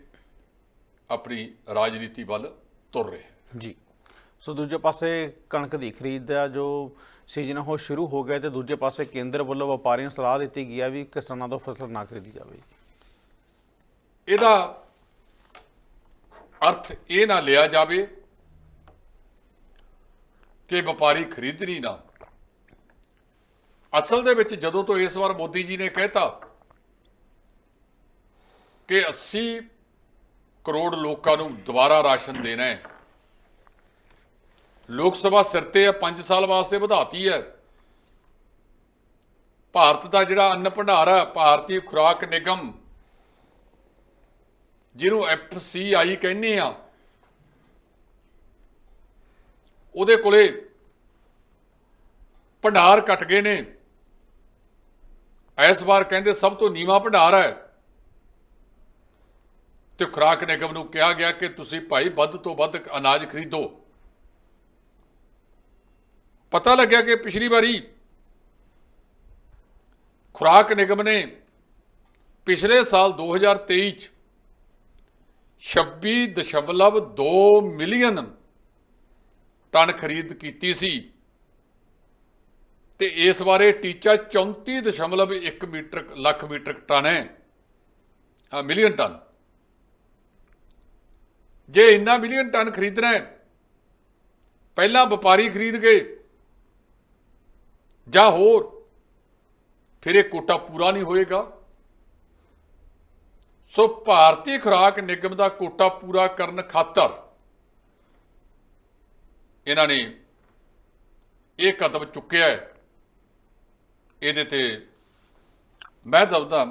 ਆਪਣੀ ਰਾਜਨੀਤੀ ਵੱਲ ਤੁਰ ਰਿਹਾ ਹੈ। ਜੀ। ਸੋ ਦੂਜੇ ਪਾਸੇ ਕਣਕ ਦੀ ਖਰੀਦ ਦਾ ਜੋ ਸੀਜ਼ਨ ਉਹ ਸ਼ੁਰੂ ਹੋ ਗਿਆ ਤੇ ਦੂਜੇ ਪਾਸੇ ਕੇਂਦਰ ਵੱਲੋਂ ਵਪਾਰੀਆਂ ਨੂੰ ਸਲਾਹ ਦਿੱਤੀ ਗਈ ਹੈ ਵੀ ਕਿਸਾਨਾਂ ਤੋਂ ਫਸਲ ਨਾ ਖਰੀਦੀ ਜਾਵੇ। ਇਹਦਾ ਅਰਥ ਇਹ ਨਾ ਲਿਆ ਜਾਵੇ ਕਿ ਵਪਾਰੀ ਖਰੀਦਣੀ ਨਾ। ਅਸਲ ਦੇ ਵਿੱਚ ਜਦੋਂ ਤੋਂ ਇਸ ਵਾਰ ਮੋਦੀ ਜੀ ਨੇ ਕਹਿਤਾ ਕਿ 80 ਕਰੋੜ ਲੋਕਾਂ ਨੂੰ ਦੁਬਾਰਾ ਰਾਸ਼ਨ ਦੇਣਾ ਹੈ। ਲੋਕ ਸਭਾ ਸਿਰ ਤੇ ਹੈ 5 ਸਾਲ ਵਾਸਤੇ ਵਧਾਤੀ ਹੈ। ਭਾਰਤ ਦਾ ਜਿਹੜਾ ਅੰਨ ਭੰਡਾਰ ਹੈ, ਭਾਰਤੀ ਖੁਰਾਕ ਨਿਗਮ, ਜਿਹਨੂੰ ਐਫਸੀਆਈ ਕਹਿੰਦੇ ਆ, ਉਹਦੇ ਕੋਲੇ ਭੰਡਾਰ ਘਟ ਗਏ ਨੇ। ਇਸ ਵਾਰ ਕਹਿੰਦੇ ਸਭ ਤੋਂ ਨੀਵਾ ਭੰਡਾਰ ਹੈ। ਤੇ ਖੁਰਾਕ ਨਿਗਮ ਨੂੰ ਕਿਹਾ ਗਿਆ ਕਿ ਤੁਸੀਂ ਭਾਈ ਵੱਧ ਤੋਂ ਵੱਧ ਅਨਾਜ ਖਰੀਦੋ। ਪਤਾ ਲੱਗਿਆ ਕਿ ਪਿਛਲੀ ਵਾਰੀ ਖੁਰਾਕ ਨਿਗਮ ਨੇ ਪਿਛਲੇ ਸਾਲ 2023 ਚ 26.2 ਮਿਲੀਅਨ ਟਨ ਖਰੀਦ ਕੀਤੀ ਸੀ ਤੇ ਇਸ ਬਾਰੇ ਟੀਚਾ 34.1 ਮੀਟਰ, ਲੱਖ ਮੀਟਰ ਟਨ ਹੈ ਮਿਲੀਅਨ ਟਨ। ਜੇ ਇੰਨਾ ਮਿਲੀਅਨ ਟਨ ਖਰੀਦਣਾ ਹੈ, ਪਹਿਲਾਂ ਵਪਾਰੀ ਖਰੀਦ ਗਏ, ਜਾਂ ਹੋਰ, ਫਿਰ ਇਹ ਕੋਟਾ ਪੂਰਾ ਨਹੀਂ ਹੋਏਗਾ। ਸੋ ਭਾਰਤੀ ਖੁਰਾਕ ਨਿਗਮ ਦਾ ਕੋਟਾ ਪੂਰਾ ਕਰਨ ਖਾਤਰ ਇਹਨਾਂ ਨੇ ਇਹ ਕਦਮ ਚੁੱਕਿਆ ਹੈ। ਇਹਦੇ ਤੇ ਮੈਂ ਦੱਸਦਾ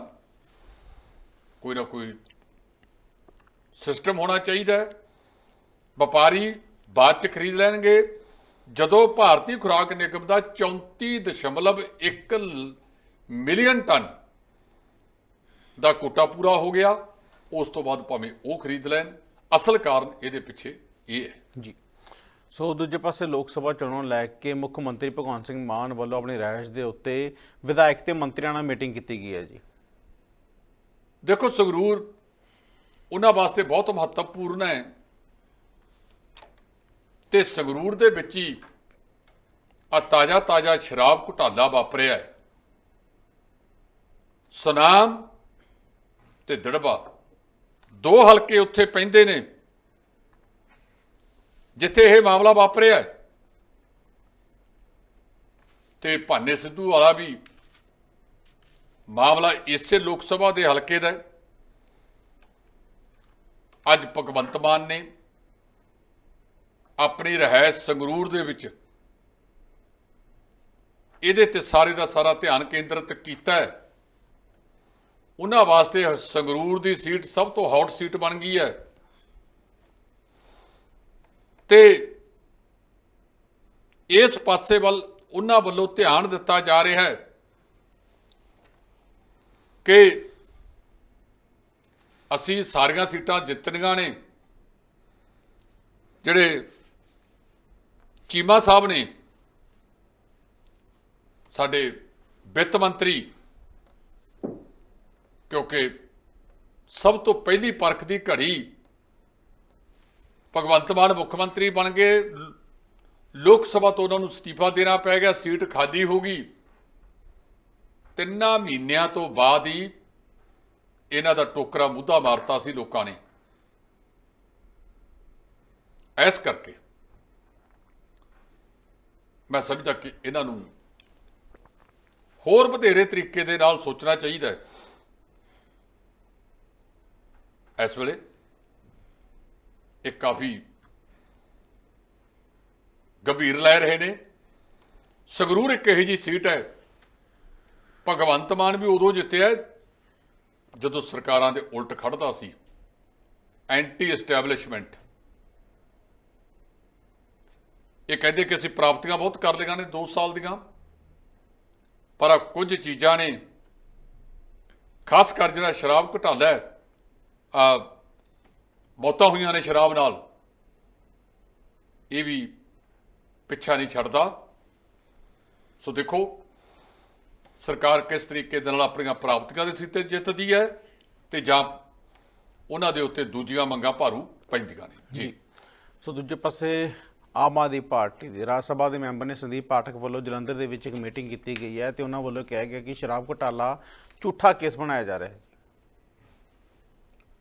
ਕੋਈ ਨਾ ਕੋਈ ਸਿਸਟਮ ਹੋਣਾ ਚਾਹੀਦਾ ਹੈ। ਵਪਾਰੀ ਬਾਅਦ ਚ ਖਰੀਦ ਲੈਣਗੇ। ਜਦੋਂ ਭਾਰਤੀ ਖੁਰਾਕ ਨਿਗਮ ਦਾ 34.1 ਮਿਲੀਅਨ ਟਨ ਦਾ ਕੋਟਾ ਪੂਰਾ ਹੋ ਗਿਆ ਉਸ ਤੋਂ ਬਾਅਦ ਭਾਵੇਂ ਉਹ ਖਰੀਦ ਲੈਣ। ਅਸਲ ਕਾਰਨ ਇਹਦੇ ਪਿੱਛੇ ਇਹ ਹੈ। ਜੀ। ਸੋ ਦੂਜੇ ਪਾਸੇ ਲੋਕ ਸਭਾ ਚੋਣਾਂ ਲੈ ਕੇ ਮੁੱਖ ਮੰਤਰੀ ਭਗਵੰਤ ਸਿੰਘ ਮਾਨ ਵੱਲੋਂ ਆਪਣੀ ਰਾਇਸ਼ ਦੇ ਉੱਤੇ ਵਿਧਾਇਕ ਤੇ ਮੰਤਰੀਆਂ ਨਾਲ ਮੀਟਿੰਗ ਕੀਤੀ ਗਈ ਹੈ ਜੀ। ਦੇਖੋ ਸੰਗਰੂਰ ਉਹਨਾਂ ਵਾਸਤੇ ਬਹੁਤ ਮਹੱਤਵਪੂਰਨ ਹੈ। ਤੇ ਸੰਗਰੂਰ ਦੇ ਵਿੱਚ ਹੀ ਆ ਤਾਜ਼ਾ ਤਾਜ਼ਾ ਸ਼ਰਾਬ ਘੁਟਾਲਾ ਵਾਪਰਿਆ ਹੈ। ਸੁਨਾਮ ਤੇ ਦੜਬਾ ਦੋ ਹਲਕੇ ਉੱਥੇ ਪੈਂਦੇ ਨੇ, ਜਿੱਥੇ ਇਹ ਮਾਮਲਾ ਵਾਪਰਿਆ ਹੈ। ਤੇ ਭਾਨੇ ਸਿੱਧੂ ਵਾਲਾ ਵੀ ਮਾਮਲਾ ਇਸੇ ਲੋਕ ਸਭਾ ਦੇ ਹਲਕੇ ਦਾ ਹੈ। ਅੱਜ ਭਗਵੰਤ ਮਾਨ ਨੇ ਆਪਣੀ ਰਹਿائش ਸੰਗਰੂਰ ਦੇ ਵਿੱਚ ਇਹਦੇ ਤੇ ਸਾਰੇ ਦਾ ਸਾਰਾ ਧਿਆਨ ਕੇਂਦਰਿਤ ਕੀਤਾ ਉਹਨਾਂ ਵਾਸਤੇ ਸੰਗਰੂਰ ਦੀ ਸੀਟ ਸਭ ਤੋਂ ਹੌਟ ਸੀਟ ਬਣ ਗਈ ਹੈ। ਤੇ ਇਸ ਪਾਸੇ ਵੱਲ ਉਹਨਾਂ ਵੱਲੋਂ ਧਿਆਨ ਦਿੱਤਾ ਜਾ ਰਿਹਾ ਹੈ ਕਿ ਅਸੀਂ ਸਾਰੀਆਂ ਸੀਟਾਂ ਜਿੱਤਣੀਆਂ ਨੇ। ਜਿਹੜੇ ਚੀਮਾ ਸਾਹਿਬ ਨੇ, ਸਾਡੇ ਵਿੱਤ ਮੰਤਰੀ, ਕਿਉਂਕਿ ਸਭ ਤੋਂ ਪਹਿਲੀ ਪਰਖ ਦੀ ਘੜੀ ਭਗਵੰਤ ਮਾਨ ਮੁੱਖ ਮੰਤਰੀ ਬਣ ਗਏ। ਲੋਕ ਸਭਾ ਤੋਂ ਉਹਨਾਂ ਨੂੰ ਅਸਤੀਫਾ ਦੇਣਾ ਪੈ ਗਿਆ, ਸੀਟ ਖਾਲੀ ਹੋ ਗਈ। ਤਿੰਨਾਂ ਮਹੀਨਿਆਂ ਤੋਂ ਬਾਅਦ ਹੀ ਇਹਨਾਂ ਦਾ ਟੋਕਰਾ ਮੁੱਦਾ ਮਾਰਤਾ ਸੀ ਲੋਕਾਂ ਨੇ। ਐਸ ਕਰਕੇ ਮੈਂ ਸਮਝਦਾ ਕਿ ਇਹਨਾਂ ਨੂੰ ਹੋਰ ਵਧੇਰੇ ਤਰੀਕੇ ਦੇ ਨਾਲ ਸੋਚਣਾ ਚਾਹੀਦਾ ਹੈ। ਇਸ ਵੇਲੇ ਇਹ ਕਾਫੀ ਗੰਭੀਰ ਲੈ ਰਹੇ ਨੇ। ਸੰਗਰੂਰ ਇੱਕ ਇਹੋ ਜਿਹੀ ਸੀਟ ਹੈ। ਭਗਵੰਤ ਮਾਨ ਵੀ ਉਦੋਂ ਜਿੱਤਿਆ ਜਦੋਂ ਸਰਕਾਰਾਂ ਦੇ ਉਲਟ ਖੜਦਾ ਸੀ ਐਂਟੀ ਐਸਟੈਬਲਿਸ਼ਮੈਂਟ ਇਹ ਕਹਿੰਦੇ ਕਿ ਅਸੀਂ ਪ੍ਰਾਪਤੀਆਂ ਬਹੁਤ ਕਰ ਲਈਆਂ ਨੇ 2 ਸਾਲ ਦੀਆਂ, ਪਰ ਕੁਝ ਚੀਜ਼ਾਂ ਨੇ, ਖਾਸ ਕਰ ਜਿਹੜਾ ਸ਼ਰਾਬ ਘਟਾਲਾ ਹੈ ਆ ਮੌਤਾਂ ਹੋਈਆਂ ਨੇ ਸ਼ਰਾਬ ਨਾਲ। ਇਹ ਵੀ ਪਿੱਛਾ ਨਹੀਂ ਛੱਡਦਾ। ਸੋ ਦੇਖੋ ਸਰਕਾਰ ਕਿਸ ਤਰੀਕੇ ਦੇ ਨਾਲ ਆਪਣੀਆਂ ਪ੍ਰਾਪਤੀਆਂ ਦੇ ਸਿੱਤੇ ਜਿੱਤਦੀ ਹੈ ਤੇ ਜਾਂ ਉਹਨਾਂ ਦੇ ਉੱਤੇ ਦੂਜੀਆਂ ਮੰਗਾਂ ਭਾਰੂ ਪੈਂਦੀਆਂ ਨੇ? ਜੀ। ਸੋ ਦੂਜੇ ਪਾਸੇ ਆਮ ਆਦਮੀ ਪਾਰਟੀ ਦੇ ਰਾਜ ਸਭਾ ਦੇ ਮੈਂਬਰ ਨੇ ਸੰਦੀਪ ਪਾਠਕ ਵੱਲੋਂ ਜਲੰਧਰ ਦੇ ਵਿੱਚ ਇੱਕ ਮੀਟਿੰਗ ਕੀਤੀ ਗਈ ਹੈ ਤੇ ਉਹਨਾਂ ਵੱਲੋਂ ਕਿਹਾ ਗਿਆ ਕਿ ਸ਼ਰਾਬ ਘੁਟਾਲਾ ਝੂਠਾ ਕੇਸ ਬਣਾਇਆ ਜਾ ਰਿਹਾ ਹੈ।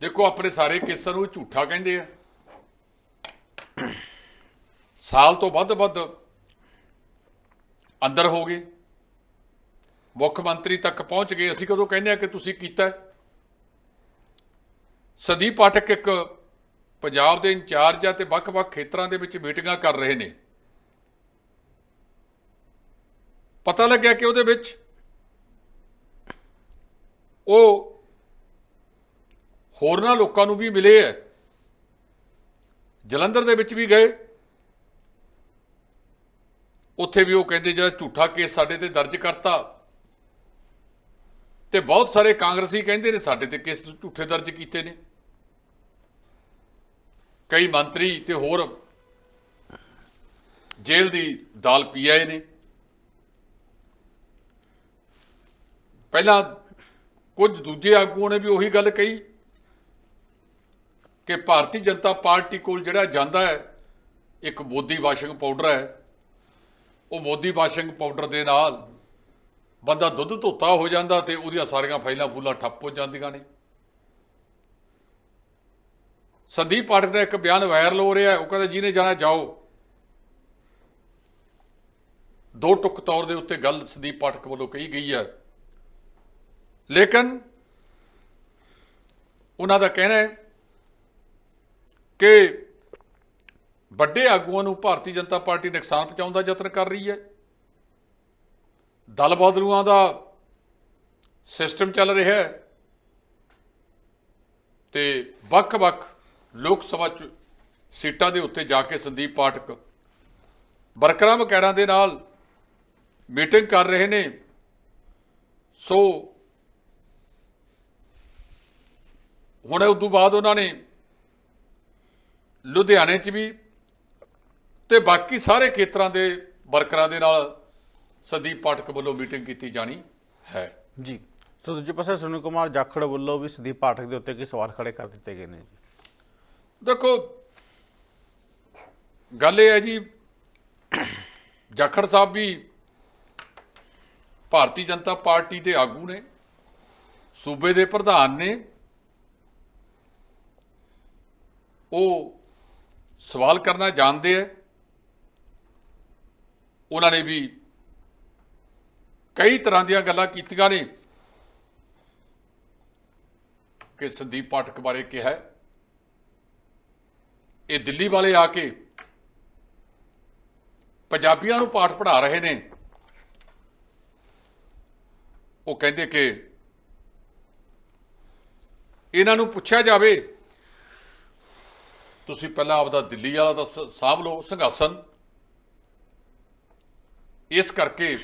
ਦੇਖੋ ਆਪਣੇ ਸਾਰੇ ਕੇਸਾਂ ਨੂੰ ਝੂਠਾ ਕਹਿੰਦੇ ਆ। ਸਾਲ ਤੋਂ ਵੱਧ ਵੱਧ ਅੰਦਰ ਹੋ ਗਏ। ਮੁੱਖ ਮੰਤਰੀ ਤੱਕ ਪਹੁੰਚ ਗਏ। ਅਸੀਂ ਕਦੋਂ ਕਹਿੰਦੇ ਆ ਕਿ ਤੁਸੀਂ ਕੀਤਾ ਸੰਦੀਪ ਪਾਠਕ ਇੱਕ ਪੰਜਾਬ ਦੇ ਇੰਚਾਰਜ ਆ ਤੇ ਵੱਖ-ਵੱਖ ਖੇਤਰਾਂ ਦੇ ਵਿੱਚ ਮੀਟਿੰਗਾਂ ਕਰ ਰਹੇ ਨੇ। ਪਤਾ ਲੱਗਿਆ ਕਿ ਉਹਦੇ ਵਿੱਚ ਉਹ ਹੋਰਨਾਂ ਲੋਕਾਂ ਨੂੰ ਵੀ ਮਿਲੇ ਹੈ। ਜਲੰਧਰ ਦੇ ਵਿੱਚ ਵੀ ਗਏ। ਉੱਥੇ ਵੀ ਉਹ ਕਹਿੰਦੇ ਜਿਹੜਾ ਝੂਠਾ ਕੇਸ ਸਾਡੇ ਤੇ ਦਰਜ ਕਰਤਾ ਤੇ ਬਹੁਤ ਸਾਰੇ ਕਾਂਗਰਸੀ ਕਹਿੰਦੇ ਨੇ, ਸਾਡੇ ਤੇ ਕੇਸ ਝੂਠੇ ਦਰਜ ਕੀਤੇ ਨੇ। ਕਈ ਮੰਤਰੀ ਤੇ ਹੋਰ ਜੇਲ੍ਹ ਦੀ ਦਾਲ ਪੀ ਆਏ ਨੇ। ਪਹਿਲਾਂ ਕੁਝ ਦੂਜੇ ਆਗੂਆਂ ਨੇ ਵੀ ਉਹੀ ਗੱਲ ਕਹੀ ਕਿ ਭਾਰਤੀ ਜਨਤਾ ਪਾਰਟੀ ਕੋਲ ਜਿਹੜਾ ਜਾਂਦਾ ਹੈ, ਇੱਕ ਮੋਦੀ ਵਾਸ਼ਿੰਗ ਪਾਊਡਰ ਹੈ, ਉਹ ਮੋਦੀ ਵਾਸ਼ਿੰਗ ਪਾਊਡਰ ਦੇ ਨਾਲ ਬੰਦਾ ਦੁੱਧ ਧੋਤਾ ਹੋ ਜਾਂਦਾ ਤੇ ਉਹਦੀਆਂ ਸਾਰੀਆਂ ਫਾਈਲਾਂ ਫੂਲਾਂ ਠੱਪ ਹੋ ਜਾਂਦੀਆਂ ਨੇ। ਸੰਦੀਪ ਪਾਠਕ ਦਾ ਇੱਕ ਬਿਆਨ ਵਾਇਰਲ ਹੋ ਰਿਹਾ ਉਹ ਕਹਿੰਦਾ, ਜਿਹਨੇ ਜਾਣਾ, ਜਾਓ। ਦੋ ਟੁਕ ਤੌਰ ਦੇ ਉੱਤੇ ਗੱਲ ਸੰਦੀਪ ਪਾਠਕ ਵੱਲੋਂ ਕਹੀ ਗਈ ਹੈ। ਲੇਕਿਨ ਉਹਨਾਂ ਦਾ ਕਹਿਣਾ ਹੈ ਕਿ ਵੱਡੇ ਆਗੂਆਂ ਨੂੰ ਭਾਰਤੀ ਜਨਤਾ ਪਾਰਟੀ ਨੁਕਸਾਨ ਪਹੁੰਚਾਉਣ ਦਾ ਯਤਨ ਕਰ ਰਹੀ ਹੈ। ਦਲ ਬਦਲੂਆਂ ਦਾ ਸਿਸਟਮ ਚੱਲ ਰਿਹਾ ਹੈ ਤੇ ਵੱਖ-ਵੱਖ ਲੋਕ ਸਭਾ ਚ ਸੀਟਾਂ ਦੇ ਉੱਤੇ ਜਾ ਕੇ ਸੰਦੀਪ ਪਾਠਕ ਵਰਕਰਾਂ ਵਗੈਰਾ ਦੇ ਨਾਲ ਮੀਟਿੰਗ ਕਰ ਰਹੇ ਨੇ। ਸੋ ਹੁਣ ਉਸ ਤੋਂ ਬਾਅਦ ਉਹਨਾਂ ਨੇ ਲੁਧਿਆਣੇ 'ਚ ਵੀ ਤੇ ਬਾਕੀ ਸਾਰੇ ਖੇਤਰਾਂ ਦੇ ਵਰਕਰਾਂ ਦੇ ਨਾਲ ਸੰਦੀਪ ਪਾਠਕ ਵੱਲੋਂ ਮੀਟਿੰਗ ਕੀਤੀ ਜਾਣੀ ਹੈ। ਜੀ। ਸੋ ਦੂਜੇ ਪਾਸੇ ਸੁਨੀਲ ਕੁਮਾਰ ਜਾਖੜ ਵੱਲੋਂ ਵੀ ਸੰਦੀਪ ਪਾਠਕ ਦੇ ਉੱਤੇ ਕਈ ਸਵਾਲ ਖੜੇ ਕਰ ਦਿੱਤੇ ਗਏ ਨੇ ਜੀ। ਦੇਖੋ ਗੱਲ ਇਹ ਹੈ ਜੀ ਜਾਖੜ ਸਾਹਿਬ ਵੀ ਭਾਰਤੀ ਜਨਤਾ ਪਾਰਟੀ ਦੇ ਆਗੂ ਨੇ ਸੂਬੇ ਦੇ ਪ੍ਰਧਾਨ ਨੇ। ਉਹ ਸਵਾਲ ਕਰਨਾ ਜਾਣਦੇ ਆ ਉਹਨਾਂ ਨੇ ਵੀ ਕਈ ਤਰ੍ਹਾਂ ਦੀਆਂ ਗੱਲਾਂ ਕੀਤੀਆਂ ਨੇ ਕਿ ਸੰਦੀਪ ਪਾਠਕ ਬਾਰੇ ਕਿਹਾ ਇਹ ਦਿੱਲੀ ਵਾਲੇ ਆ ਕੇ ਪੰਜਾਬੀਆਂ ਨੂੰ ਪਾਠ ਪੜ੍ਹਾ ਰਹੇ ਨੇ। ਉਹ ਕਹਿੰਦੇ ਕਿ ਇਹਨਾਂ ਨੂੰ ਪੁੱਛਿਆ ਜਾਵੇ, ਤੁਸੀਂ ਪਹਿਲਾਂ ਆਪਦਾ ਦਿੱਲੀ ਵਾਲਾ ਤਾਂ ਸਾਂਭ ਲਓ, ਸੰਘਾਸਨ। ਇਸ ਕਰਕੇ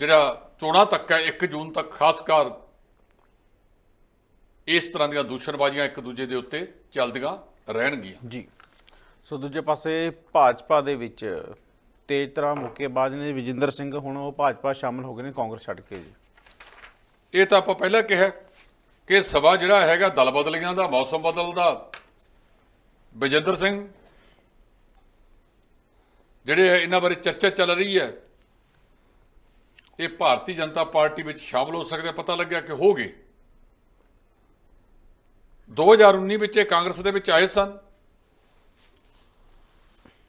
ਜਿਹੜਾ ਚੋਣਾਂ ਤੱਕ ਹੈ 1 ਜੂਨ ਤੱਕ ਖਾਸ ਕਰ ਇਸ ਤਰ੍ਹਾਂ ਦੀਆਂ ਦੂਸ਼ਣਬਾਜ਼ੀਆਂ ਇੱਕ ਦੂਜੇ ਦੇ ਉੱਤੇ ਚੱਲਦੀਆਂ ਰਹਿਣਗੀਆਂ। ਜੀ। ਸੋ ਦੂਜੇ ਪਾਸੇ ਭਾਜਪਾ ਦੇ ਵਿੱਚ ਤੇਜ਼ ਤਰ੍ਹਾਂ ਮੁੱਕੇਬਾਜ਼ ਨੇ ਵਿਜਿੰਦਰ ਸਿੰਘ ਹੁਣ ਉਹ ਭਾਜਪਾ ਸ਼ਾਮਲ ਹੋ ਗਏ ਨੇ ਕਾਂਗਰਸ ਛੱਡ ਕੇ ਜੀ। ਇਹ ਤਾਂ ਆਪਾਂ ਪਹਿਲਾਂ ਕਿਹਾ ਕਿ ਸਭਾ ਜਿਹੜਾ ਹੈਗਾ ਦਲ ਬਦਲੀਆਂ ਦਾ ਮੌਸਮ ਬਦਲਦਾ ਬਜਿੰਦਰ ਸਿੰਘ ਜਿਹੜੇ ਇਹਨਾਂ ਬਾਰੇ ਚਰਚਾ ਚੱਲ ਰਹੀ ਹੈ ਇਹ ਭਾਰਤੀ ਜਨਤਾ ਪਾਰਟੀ ਵਿੱਚ ਸ਼ਾਮਲ ਹੋ ਸਕਦੇ ਪਤਾ ਲੱਗਿਆ ਕਿ ਹੋ ਗਏ। 2019 ਵਿੱਚ ਇਹ ਕਾਂਗਰਸ ਦੇ ਵਿੱਚ ਆਏ ਸਨ।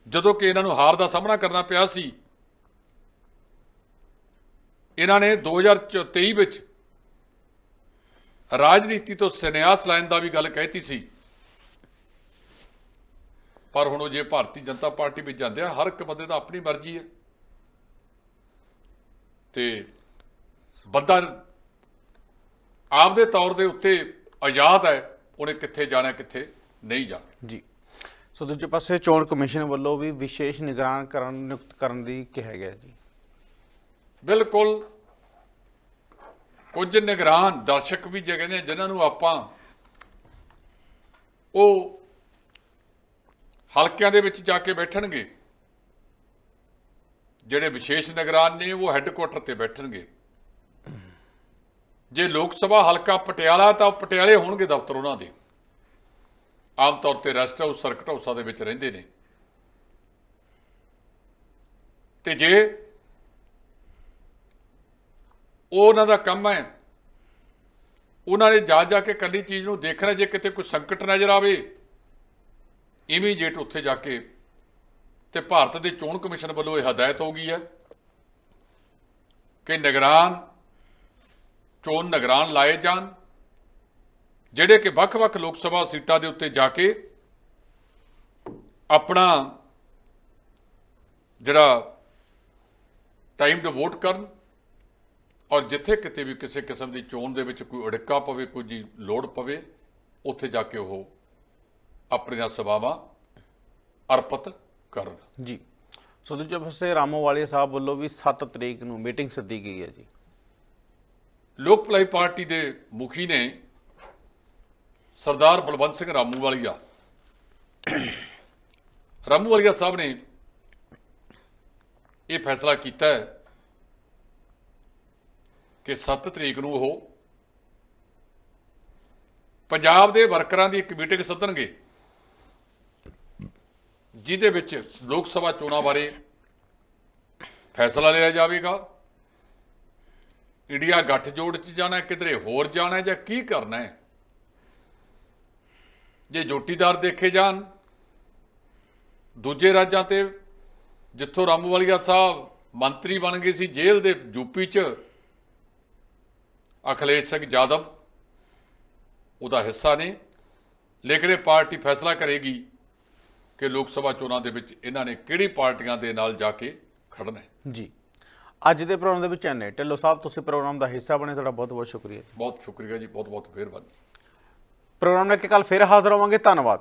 ਜਦੋਂ ਕਿ ਇਹਨਾਂ ਨੂੰ ਹਾਰ ਦਾ ਸਾਹਮਣਾ ਕਰਨਾ ਪਿਆ ਸੀ, ਇਹਨਾਂ ਨੇ 2023 ਵਿੱਚ ਰਾਜਨੀਤੀ ਤੋਂ ਸੰਨਿਆਸ ਲੈਣ ਦਾ ਵੀ ਗੱਲ ਕਹਿਤੀ ਸੀ। ਪਰ ਹੁਣ ਉਹ ਜੇ ਭਾਰਤੀ ਜਨਤਾ ਪਾਰਟੀ ਵਿੱਚ ਜਾਂਦੇ ਆ, ਹਰ ਇੱਕ ਬੰਦੇ ਦਾ ਆਪਣੀ ਮਰਜ਼ੀ ਹੈ। ਤੇ ਬੰਦਾ ਆਪਦੇ ਤੌਰ ਦੇ ਉੱਤੇ ਆਜ਼ਾਦ ਹੈ ਉਹਨੇ ਕਿੱਥੇ ਜਾਣਾ ਕਿੱਥੇ ਨਹੀਂ ਜਾਣਾ। ਜੀ। ਸੋ ਦੂਜੇ ਪਾਸੇ ਚੋਣ ਕਮਿਸ਼ਨ ਵੱਲੋਂ ਵੀ ਵਿਸ਼ੇਸ਼ ਨਿਗਰਾਨ ਕਰਨ ਨਿਯੁਕਤ ਕਰਨ ਦੀ ਕਿਹਾ ਗਿਆ ਜੀ। ਬਿਲਕੁਲ ਕੁਝ ਨਿਗਰਾਨ ਦਰਸ਼ਕ ਵੀ ਜੇ ਕਹਿੰਦੇ ਜਿਨ੍ਹਾਂ ਨੂੰ ਆਪਾਂ ਉਹ ਹਲਕਿਆਂ ਦੇ ਵਿੱਚ ਜਾ ਕੇ ਬੈਠਣਗੇ ਜਿਹੜੇ ਵਿਸ਼ੇਸ਼ ਨਿਗਰਾਨ ਨੇ ਉਹ ਹੈੱਡਕੁਆਟਰ ਤੇ ਬੈਠਣਗੇ। ਜੇ ਲੋਕ ਸਭਾ ਹਲਕਾ ਪਟਿਆਲਾ ਤਾਂ ਉਹ ਪਟਿਆਲੇ ਹੋਣਗੇ ਦਫ਼ਤਰ ਉਹਨਾਂ ਦੇ। ਆਮ ਤੌਰ ਤੇ ਰੈਸਟ ਹਾਊਸ, ਸਰਕਟ ਹਾਊਸਾਂ ਦੇ ਵਿੱਚ ਰਹਿੰਦੇ ਨੇ। ਤੇ ਜੇ ਉਹ ਉਹਨਾਂ ਦਾ ਕੰਮ ਹੈ, ਉਹਨਾਂ ਨੇ ਜਾ ਜਾ ਕੇ ਕੱਲੀ ਚੀਜ਼ ਨੂੰ ਦੇਖਣਾ, ਜੇ ਕਿਤੇ ਕੋਈ ਸੰਕਟ ਨਜ਼ਰ ਆਵੇ ਇਮੀਡੀਏਟ ਉੱਥੇ ਜਾ ਕੇ ਤੇ ਭਾਰਤ ਦੇ ਚੋਣ ਕਮਿਸ਼ਨ ਵੱਲੋਂ ਇਹ ਹਦਾਇਤ ਹੋ ਗਈ ਹੈ ਕਿ ਨਿਗਰਾਨ, ਚੋਣ ਨਿਗਰਾਨ ਲਾਏ ਜਾਣ, ਜਿਹੜੇ ਕਿ ਵੱਖ-ਵੱਖ ਲੋਕ ਸਭਾ ਸੀਟਾਂ ਦੇ ਉੱਤੇ ਜਾ ਕੇ ਆਪਣਾ ਜਿਹੜਾ ਟਾਈਮ ਟੂ ਵੋਟ ਕਰਨ ਔਰ ਜਿੱਥੇ ਕਿਤੇ ਵੀ ਕਿਸੇ ਕਿਸਮ ਦੀ ਚੋਣ ਦੇ ਵਿੱਚ ਕੋਈ ਅੜਿੱਕਾ ਪਵੇ, ਕੋਈ ਜੀ ਲੋੜ ਪਵੇ, ਉੱਥੇ ਜਾ ਕੇ ਉਹ ਆਪਣੀਆਂ ਸੇਵਾਵਾਂ ਅਰਪਿਤ ਕਰਨ। ਜੀ। ਸੋ ਦੂਜੇ ਪਾਸੇ ਰਾਮੋਵਾਲੀਆ ਸਾਹਿਬ ਵੱਲੋਂ ਵੀ 7 ਤਰੀਕ ਨੂੰ ਮੀਟਿੰਗ ਸੱਦੀ ਗਈ ਹੈ ਜੀ। ਲੋਕ ਭਲਾਈ ਪਾਰਟੀ ਦੇ ਮੁਖੀ ਨੇ ਸਰਦਾਰ ਬਲਵੰਤ ਸਿੰਘ ਰਾਮੂਵਾਲੀਆ ਰਾਮੂਵਾਲੀਆ ਸਾਹਿਬ ਨੇ ਇਹ ਫੈਸਲਾ ਕੀਤਾ ਹੈ ਕਿ 7 ਤਰੀਕ ਨੂੰ ਉਹ ਪੰਜਾਬ ਦੇ ਵਰਕਰਾਂ ਦੀ ਇੱਕ ਮੀਟਿੰਗ ਸੱਦਣਗੇ। ਜਿਹਦੇ ਵਿੱਚ ਲੋਕ ਸਭਾ ਚੋਣਾਂ ਬਾਰੇ ਫੈਸਲਾ ਲਿਆ ਜਾਵੇਗਾ। ਇੰਡੀਆ ਗੱਠਜੋੜ ਚ ਜਾਣਾ ਕਿਧਰੇ ਹੋਰ ਜਾਣਾ ਜਾਂ ਕੀ ਕਰਨਾ ਹੈ? ਜੇ ਜੋਟੀਦਾਰ ਦੇਖੇ ਜਾਣ, ਦੂਜੇ ਰਾਜਾਂ ਤੇ ਜਿੱਥੋਂ ਰਾਮੂਵਾਲੀਆ ਸਾਹਿਬ ਮੰਤਰੀ ਬਣ ਗਏ ਸੀ ਜੇਲ੍ਹ ਦੇ ਯੂਪੀ ਚ, ਅਖਿਲੇਸ਼ ਸਿੰਘ ਜਾਦਵ ਉਹਦਾ ਹਿੱਸਾ ਨੇ। ਲੇਕਿਨ ਇਹ ਪਾਰਟੀ ਫੈਸਲਾ ਕਰੇਗੀ ਕਿ ਲੋਕ ਸਭਾ ਚੋਣਾਂ ਦੇ ਵਿੱਚ ਇਹਨਾਂ ਨੇ ਕਿਹੜੀ ਪਾਰਟੀਆਂ ਦੇ ਨਾਲ ਜਾ ਕੇ ਖੜਨਾ ਹੈ? ਜੀ। ਅੱਜ ਦੇ ਪ੍ਰੋਗਰਾਮ ਦੇ ਵਿੱਚ ਐਨੇ ਢਿੱਲੋਂ ਸਾਹਿਬ ਤੁਸੀਂ ਪ੍ਰੋਗਰਾਮ ਦਾ ਹਿੱਸਾ ਬਣੇ ਤੁਹਾਡਾ ਬਹੁਤ ਬਹੁਤ ਸ਼ੁਕਰੀਆ ਬਹੁਤ ਸ਼ੁਕਰੀਆ ਜੀ ਬਹੁਤ ਬਹੁਤ ਮਿਹਰਬਾਨੀ। ਪ੍ਰੋਗਰਾਮ ਲੈ ਕੇ ਕੱਲ ਫਿਰ ਹਾਜ਼ਰ ਹੋਵਾਂਗੇ ਧੰਨਵਾਦ।